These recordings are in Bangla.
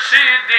মুর্শিদ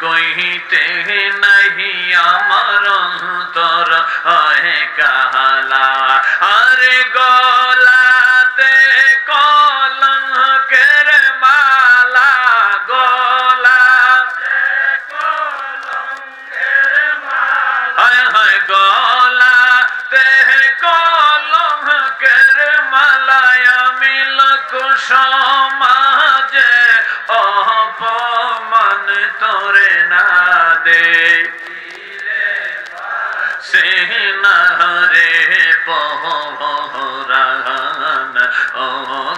কইতে নাহি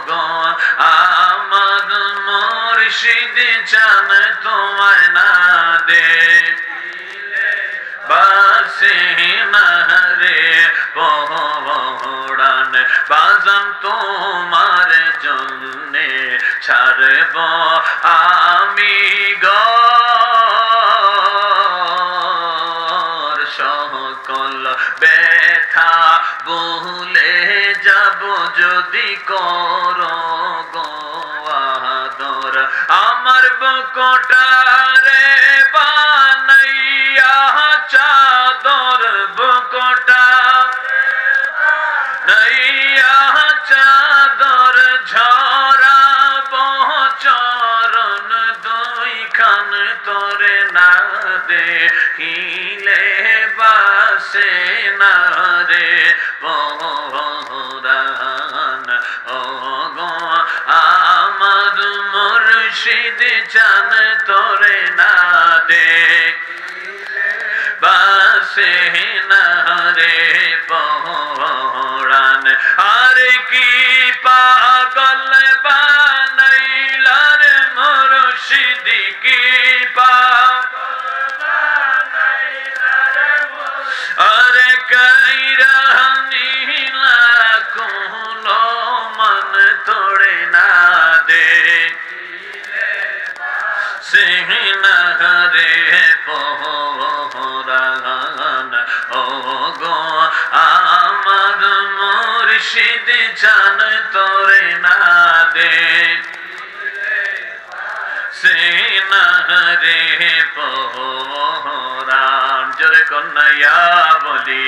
গো আমার মুর্শিদ চান তোমায় না দে।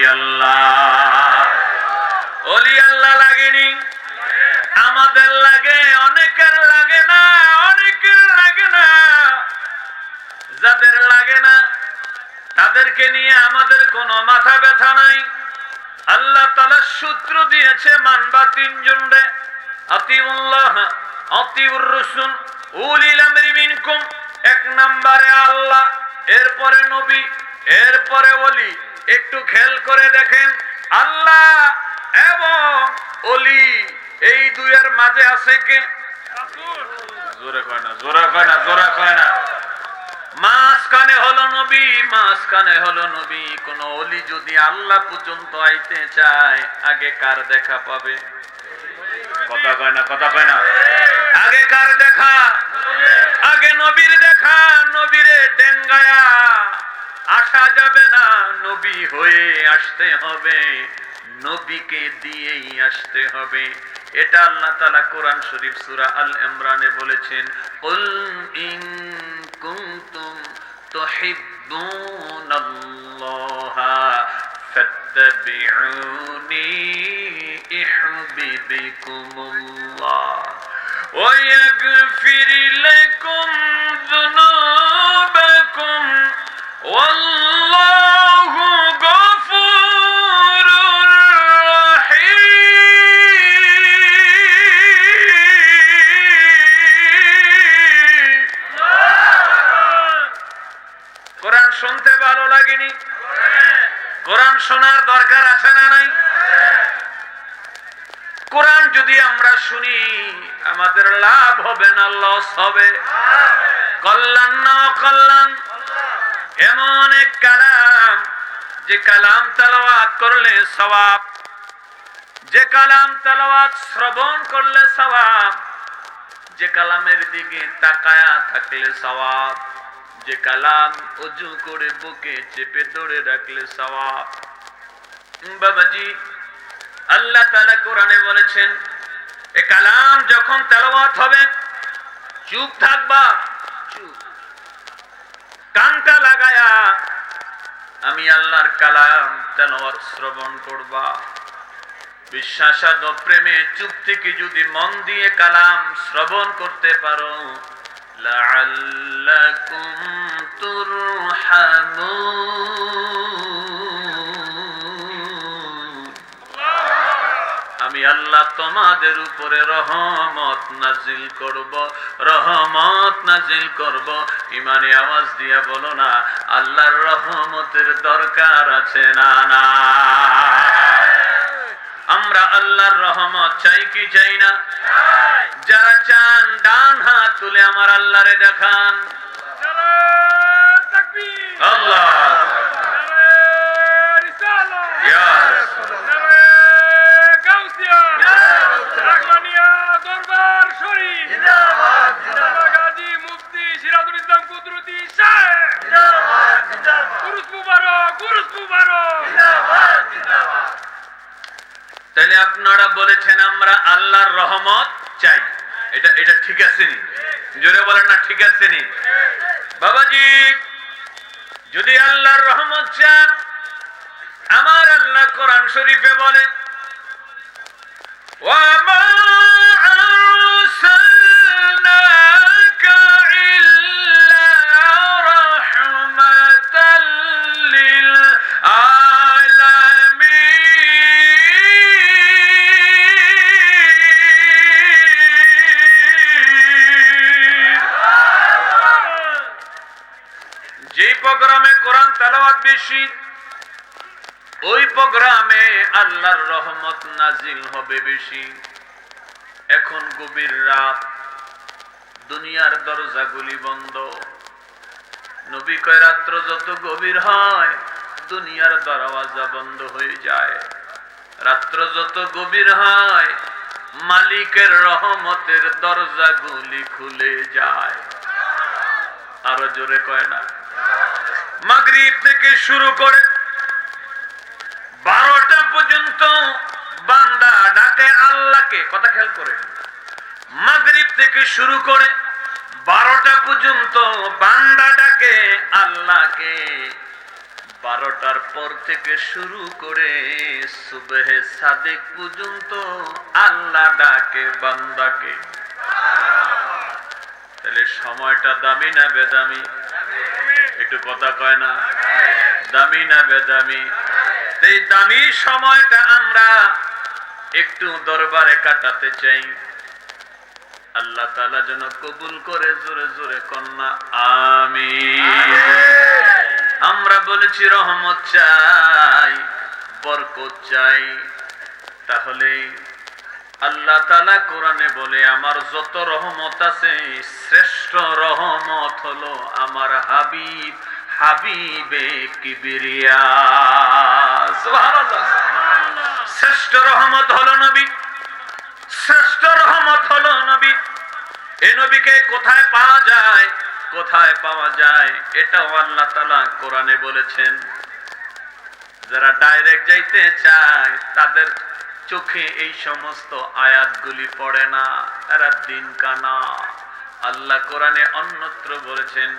আল্লাহ। আমাদের লাগে, অনেকের লাগে না, অনেকের লাগে না। যাদের লাগে না, তাদেরকে নিয়ে আমাদের কোনো মাথা ব্যথা নাই। আল্লাহ তালা সূত্র দিয়েছে, মানবা তিনজন রে। আতিউল্লাহ, আতিউর রসুন উলিল এক নম্বরে আল্লাহ, এরপরে নবী, এরপরে ওলি। একটু খেল করে দেখেন, আল্লাহ এবং ওলি এই দুইয়ের মাঝে আছে কে? জোরে জোরে কয় না মাঝখানে নবী মাঝখানে নবী। কোন অলি যদি আল্লাহ পর্যন্ত আইতে চায়, আগে কার দেখা পাবে? কথা কয় না, কথা কয় না। আগে কার দেখা? আগে নবীর দেখা, নবীরে ডেঙ্গায়া। আসা যাবে না নবী হয়ে আসতে হবে নবীকে দিয়েই আসতে হবে এটা আল্লাহ তালা কোরআন শরীফ সুরা আল ইমরানে বলেছেন উল ইন কুনতুম تحبون الله فاتبعوني يحببكم الله ويغفر لكم ذنوبكم والله غفور رحيم কোরআন শুনতে ভালো লাগেনি কোরআন শোনার দরকার আছে না নাই কোরআন যদি আমরা শুনি আমাদের লাভ হবে না লস হবে কল্যাণ না কল্যাণ এমন এক কালাম, যে কালাম তেলাওয়াত করলে সওয়াব, যে কালাম তেলাওয়াত শ্রবণ করলে সওয়াব, যে কালামের দিকে তাকায়া থাকলে সওয়াব, যে কালাম অজু করে বুকে চেপে ধরে রাখলে সওয়াব। বাবাজি, আল্লাহ তাআলা কোরআনে বলেছেন, এ কালাম যখন তেলাওয়াত হবে, চুপ থাকবা, চুপ। কানটা লাগায়া, আমি আল্লাহর কালাম তেলাওয়াত শ্রবণ করবা। বিশ্বাসাদ প্রেমে চুপ থেকে যদি মন দিয়ে কালাম শ্রবণ করতে পারো, লাআল্লাকুম তুরহামুন। আমি আল্লাহ তোমাদের উপরে রহমত নাজিল করব রহমত নাজিল করব। ইমানে আওয়াজ দিয়া বলো না আল্লাহর রহমতের দরকার আছে না না। আমরা আল্লাহর রহমত চাই কি চাই না? যারা চান ডান হাত তুলে আমার আল্লাহরে দেখান। আল্লাহ। তাহলে আপনারা বলেছেন আমরা আল্লাহর রহমত চাই। এটা এটা ঠিক আছে নি? জোরে বলেন না, ঠিক আছে নি? বাবাজি, যদি আল্লাহর রহমত চান, আমার আল্লাহ কোরআন শরীফে বলেন, ওয়া মা তেলাওয়াত বেশি ওই প্রোগ্রামে আল্লাহর রহমত নাজিল হবে বেশি। এখন গভীর রাত। দুনিয়ার দরজাগুলি বন্ধ। নবী কয়, রাত্র যত গভীর হয়, দুনিয়ার দরওয়াজা বন্ধ হয়ে যায়। রাত্র যত গভীর হয়, মালিকের রহমতের দরজাগুলি খুলে যায়। আরও জোরে কয় না। মাগরিব থেকে শুরু করে বারোটা পর্যন্ত বান্দা ডাকে আল্লাহকে, কথা খেয়াল করে মাগরিব থেকে শুরু করে বারোটা পর্যন্ত বান্দা ডাকে আল্লাহকে। বারোটার পর থেকে শুরু করে সুবেহে সাদেক পর্যন্ত আল্লাহ ডাকে, বান্দাকে। তাহলে সময়টা দামি না বেদামি? একটু কথা কয় না। দামি না বেদামি? এই দামি সময়টা আমরা একটু দরবারে কাটাতে চাই। আল্লাহ তালা যেন কবুল করে জোরে জোরে কন্যা আমি আমরা বলেছি রহমত চাই, বরকত চাই। তাহলে আল্লাহ তালা কোরআনে বলে, আমার যত রহমত আছে, শ্রেষ্ঠ রহমত হলো আমার হাবিব। হাবিবে কিবিরিয়া। শ্রেষ্ঠ রহমত হলো নবী। শ্রেষ্ঠ রহমত হলো নবী। এই নবীকে কোথায় পাওয়া যায়? কোথায় পাওয়া যায়? এটাও আল্লাহ তালা কোরআনে বলেছেন। যারা ডাইরেক্ট যাইতে চায়, তাদের চোখে এই সমস্ত আয়াতগুলি পড়ে না। তারা দিন কানা আল্লাহ কোরআনে অন্যত্র বলেছেন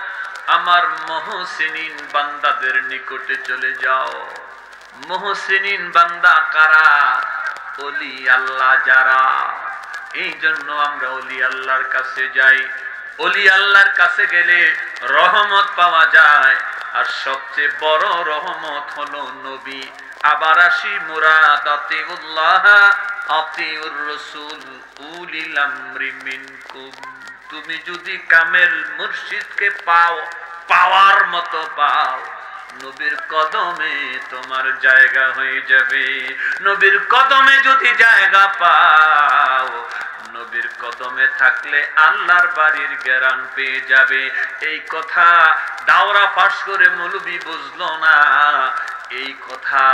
আমার মহসিনিন বান্দাদের নিকটে চলে যাও। মহসিনিন বান্দা কারা? অলি আল্লাহ যারা। এই জন্য আমরা অলি আল্লাহর কাছে যাই। অলি আল্লাহর কাছে গেলে রহমত পাওয়া যায়। আর সবচেয়ে বড় রহমত হলো নবী। আবার আসি মুরাদ আতিউল্লাহ, আতিউর রসুল উলিল আমরি মিনকুম। তুমি যদি কামেল মুর্শিদকে পাও, পাওয়ার মতো পাও, নবীর কদমে তোমার জায়গা হয়ে যাবে। নবীর কদমে যদি জায়গা পাও, নবীর কদমে থাকলে আল্লাহর বাড়ির জ্ঞান পেয়ে যাবে। এই কথা দাওরা পাশ করে মৌলবি বুঝলো না। এই কথা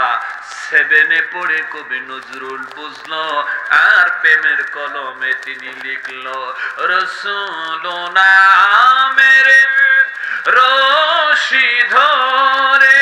সেবেনে পড়ে কবি নজরুল বুঝল, আর প্রেমের কলমে তিনি লিখল রসুল রশি ধরে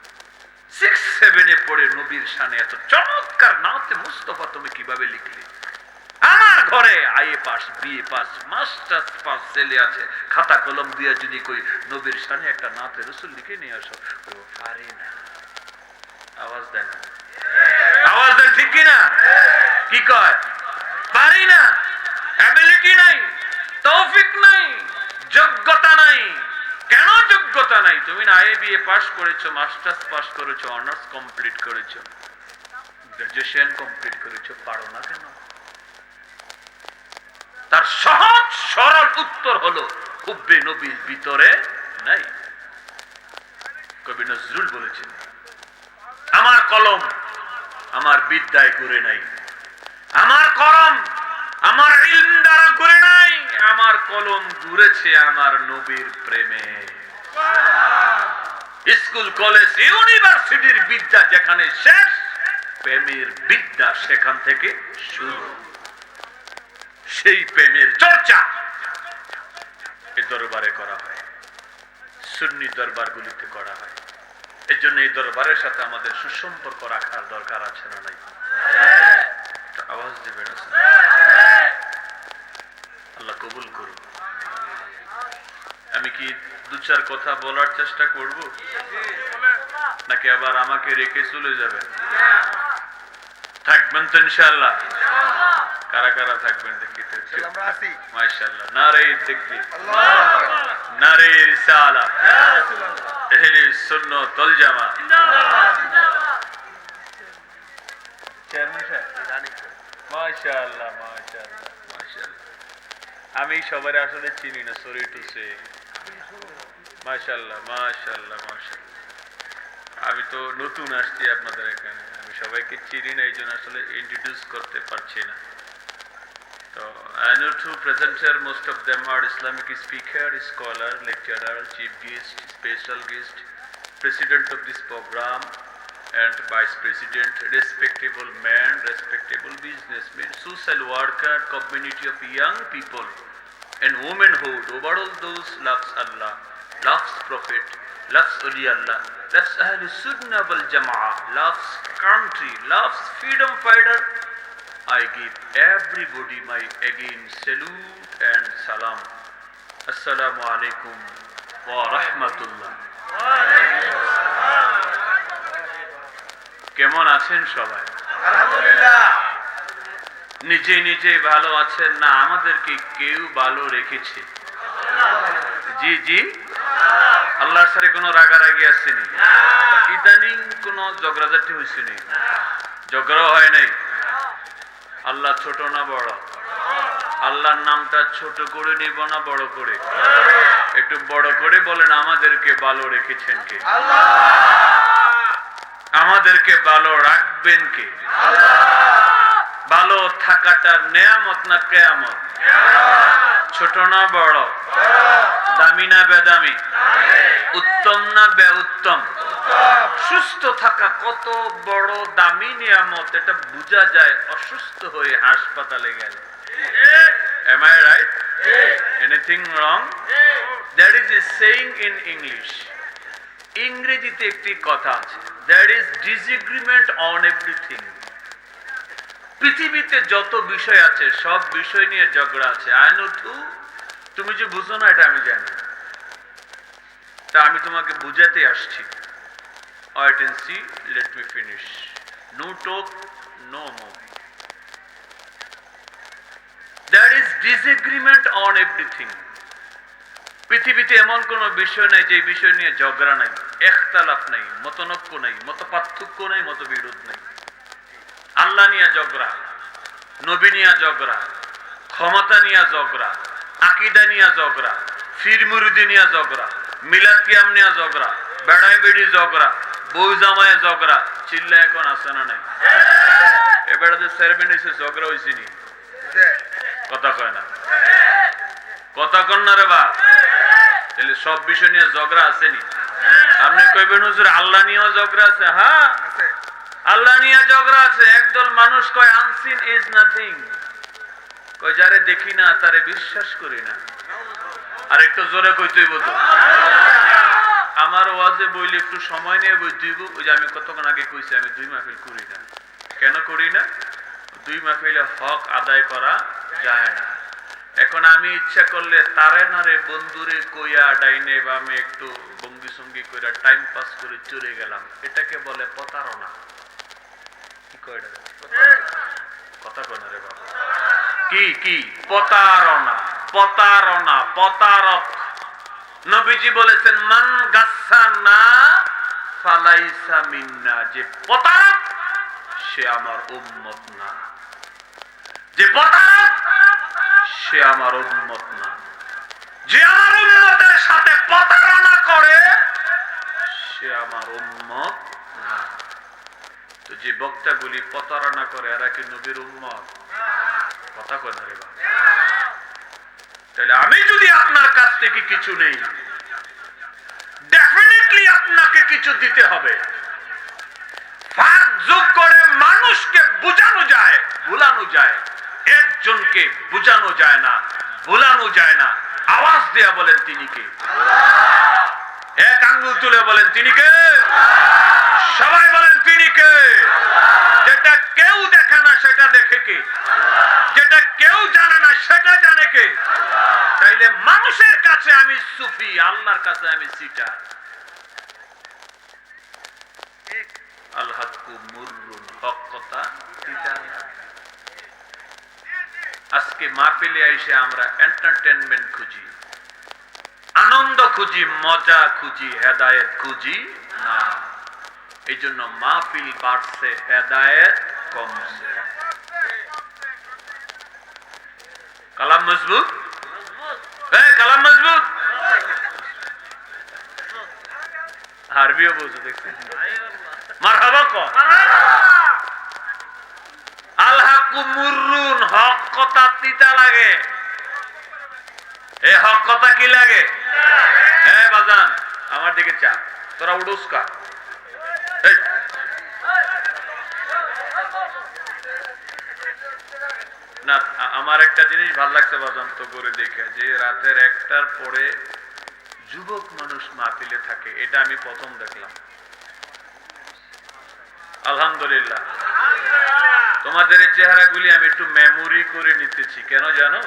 সিক্স সেভেনে পড়ে নবীর সানে এত চমৎকার নাতে মুস্তফা তুমি কীভাবে লিখলে? আমার ঘরে IA pass BA pass, masters pass ছেলে আছে, খাতা কলম দিয়ে যদি কই নবীর সানে একটা নাতে রসুল লিখে নিয়ে আসো, ও পারে না। আওয়াজ দেয় না আওয়াজ দেন ঠিক কিনা? কি কয়? পারি না। অ্যাবিলিটি নাই। যোগ্যতা নাই। তুমি না আইএ বিএ পাস করেছ মাস্টার্স পাস করেছ অনার্স কমপ্লিট করেছ গ্রাজুয়েশন কমপ্লিট করেছ, পারো না কেন? তার সহজ সরল উত্তর হলো হুব্বে নবীর ভিতরে নাই। কবি নজরুল বলেছেন, আমার কলম আমার বিদ্যায় ঘুরে নাই। আমার কলম আমার ইলম দ্বারা ঘুরে নাই। আমার কলম ঘুরেছে আমার নবীর প্রেমে। স্কুল, কলেজ, ইউনিভার্সিটির বিদ্যা যেখানে শেষ, প্রেমের বিদ্যা সেখান থেকে শুরু। সেই প্রেমের চর্চা এ দরবারে করা হয়। সুন্নি দরবারগুলিতে করা হয়। এর জন্য এই দরবারের সাথে আমাদের সুসম্পর্ক রাখার দরকার আছে না নাই? আওয়াজ দেবেন আল্লাহ কবুল করুন আমি কি দু চার কথা বলার চেষ্টা করব? নাকি আবার আমাকে রেখে চলে যাবেন? থাকবেন তো ইনশাআল্লাহ। কারা কারা থাকবেন দেখি। মাশাআল্লাহ। নারে দেখবি। নারে রিসালা এহলে চেয়ারম্যান সাহেব। আমি সবার আসলে চিনি না সরি টু সে মাশাআল্লাহ মাশাআল্লাহ মাশাআল্লাহ আমি তো নতুন আসছি আপনাদের এখানে আমি সবাইকে চিনি না এই জন্য আসলে ইন্ট্রোডিউস করতে পারছি না I know to present here most of them are Islamic speaker, scholar, lecturer, chief guest, special guest, president of this program and vice president, respectable man, respectable businessman, social worker, community of young people and womanhood, overall those loves Allah. loves Prophet, loves Uli Allah, loves Ahl Sunnah wal Jama'ah, loves country, loves freedom fighter. I give everybody my again salute and salam. Assalamu alaikum wa rahmatullah. কেমন আছেন সবাই আলহামদুলিল্লাহ নিজে নিজে ভালো আছেন না আমাদেরকে কেউ ভালো রেখেছে। জি জি। আল্লাহর সাথে কোনো রাগারাগি আসেনি। ইদানিং কোনো ঝগড়াঝাটি হয়েছেনি ঝগড়াও হয় নাই। আল্লাহ ছোট না বড়। আল্লাহর নামটা ছোট করে নিব না বড় করে। একটু বড় করে বলেন আমাদেরকে ভালো রেখেছেন কে? আমাদেরকে ভালো রাখবেন কে? ভালো থাকাটা নেয়ামত না কেয়ামত? ছোট না বড়? দামি না বেদামি? উত্তম না বে উত্তম। সুস্থ থাকা কত বড় দামি নিয়ামত এটা বোঝা যায় অসুস্থ হয়ে হাসপাতালে গেলে। Am I right? Anything wrong? There is a saying in English. ইংরেজিতে একটি কথা আছে there is disagreement on everything পৃথিবীতে যত বিষয় আছে, সব বিষয় নিয়ে ঝগড়া আছে। আই নো তুমি যে বুঝো না, এটা আমি জানি। তা আমি তোমাকে বুঝাতে আসছি। পৃথিবীতে এমন কোনো বিষয় নাই যে বিষয় নিয়ে ঝগড়া নাই। একতালাফ নাই মতনক্য নাই মত পার্থক্য নাই মত বিরোধ নাই। আল্লাহ নিয়ে ঝগড়া নবী নিয়ে ঝগড়া ক্ষমতা নিয়ে ঝগড়া আকিদা নিয়ে ঝগড়া ফির মুরুদি নিয়ে ঝগড়া মিলাদ কিয়াম নিয়ে ঝগড়া বেড়াই বেড়ি ঝগড়া বউ জামায় ঝগড়া চিল্লা এখন আসে না নাই? এ বেড়াতে সেরেমনি ঝগড়া হয়েছে নি? কথা কয় না। কথা কন না রে বা তাহলে সব বিষয় নিয়ে ঝগড়া আসেনি আপনি কইবেন, হুজুর, আল্লাহ নিয়েও ঝগড়া আছে হ্যাঁ? আছে আল্লাহ নিয়ে ঝগড়া আছে, একদল মানুষ কয় আনসিন ইজ নাথিং কয়, যারে দেখি না, তারে বিশ্বাস করি না। আর একটু জোরে কইতেই বলতো আমার ওয়াজে বইলে একটু সময় নিয়ে বইতেইব ওই যে আমি কতক্ষণ আগে কইছি, আমি দুই মাহফিল করি না। কেন করি না? দুই মাহফিলে হক আদায় করা যায় না। এখন আমি ইচ্ছা করলে তারে নারে বন্ধুরে কইয়া ডাইনে বা আমি একটু বঙ্গি সঙ্গী কইরা টাইম পাস করে চলে গেলাম। এটাকে বলে প্রতারণা? কি কি? প্রতারণা প্রতারণা প্রতারক নবীজি বলেছেন, মান গাচ্ছা না ফালাইসা মিন্না যে প্রতারক সে আমার উম্মত না। যে প্রতারক সে আমার উম্মত না। যে আমার উম্মতের সাথে প্রতারণা করে, সে আমার উম্মত যে বক্তাগুলি প্রতারণা করে, এরা কি নবীর উম্মত? কথা রে তাহলে আমি যদি আপনার কাছ থেকে কিছু নেই ডেফিনেটলি আপনাকে কিছু দিতে হবে। যোগ করে মানুষকে বুঝানো যায়, ভুলানো যায়। একজনকে বুঝানো যায় না, ভুলানো যায় না। আওয়াজ দেয়া বলেন তিনি কে? এক আঙ্গুল তুলে বলেন তিনি কে? সবাই বলেন, তিনি কে? যেটা কেউ দেখে না, সেটা দেখে কে? যেটা কেউ জানে না, সেটা জানে কে? তাইলে মানুষের কাছে আমি সুফি, আল্লাহর কাছে আমি সিটার আজকে মাহফিলে এসে আমরা এন্টারটেনমেন্ট খুঁজি, আনন্দ খুঁজি, মজা খুঁজি, হেদায়েত খুঁজি। এই জন্য মাহফিল বাড়ছে, হেদায়েত কমছে। কালাম মজবুত? কালাম মজবুত? আরবিও বুঝো কো? হক কথা তিতা লাগে। হক কথা কি লাগে? হ্যাঁ বাজান, আমার দিকে চা। তোরা উডুস কা। না আমার একটা জিনিস ভালো লাগছে করে দেখে, যে রাতের একটার পরে যুবক মানুষ মাহফিলে থাকে, এটা আমি প্রথম দেখলাম। আলহামদুলিল্লাহ। তোমাদের এই চেহারাগুলি আমি একটু মেমোরি করে নিতেছি, কেন জানো?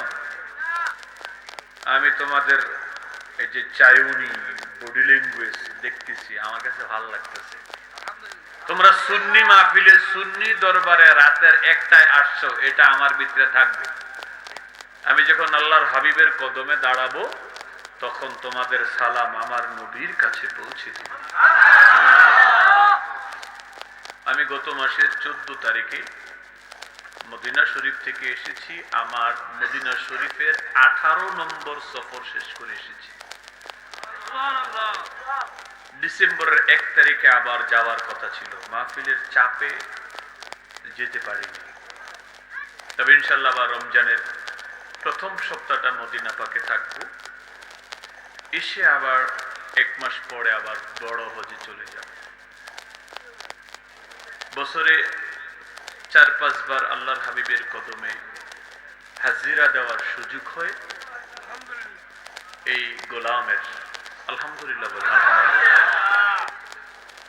আমি তোমাদের এই যে চায়ুনি বডি ল্যাঙ্গুয়েজ দেখতেছি, আমার কাছে ভালো লাগতেছে। তোমরা সুন্নি মাহফিলে সুন্নি দরবারে রাতের একটায় আসছো, এটা আমার ভিতরে থাকবে। আমি যখন আল্লাহর হাবিবের কদমে দাঁড়াবো, তখন তোমাদের সালাম আমার নবীর কাছে পৌঁছে দিব। আমি গত মাসের চোদ্দ তারিখে মদিনা শরীফ থেকে এসেছি। আমার মদিনা শরীফের আঠারো নম্বর সফর শেষ করে এসেছি। ডিসেম্বরের এক তারিখে আবার যাওয়ার কথা ছিল। মাহফিলের চাপে যেতে পারিনি। তবে ইনশাল্লাহ আবার রমজানের প্রথম সপ্তাহটা মদিনা পাকে থাকব। এসে আবার এক মাস পরে আবার বড় হজে চলে যাব। বছরে চার পাঁচবার আল্লাহর হাবিবের কদমে হাজিরা দেওয়ার সুযোগ হয়। এই গোলামের আলহামদুলিল্লাহ বলেন আলহামদুলিল্লাহ।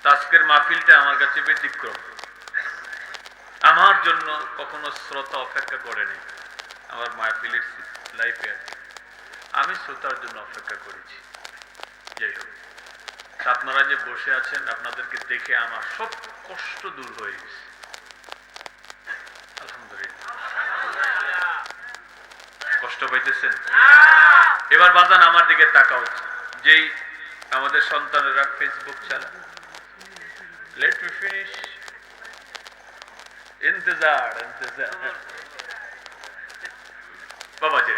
তো আজকের মাহফিলটা আমার কাছে ব্যতিক্রম। আমার জন্য কখনো শ্রোতা অপেক্ষা করেনি। আমার মাহফিলের লাইফে আমি শ্রোতার জন্য অপেক্ষা করেছি। যাই হোক, আপনারা যে বসে আছেন, আপনাদেরকে দেখে আমার সব কষ্ট দূর হয়ে গেছে। কষ্ট পাইতেছেন? এবার বাজান আমার দিকে তাকাও। যেই আমাদের সন্তানেরা ফেসবুক চালায়। Let me finish. Intizar, intizar. Babaji.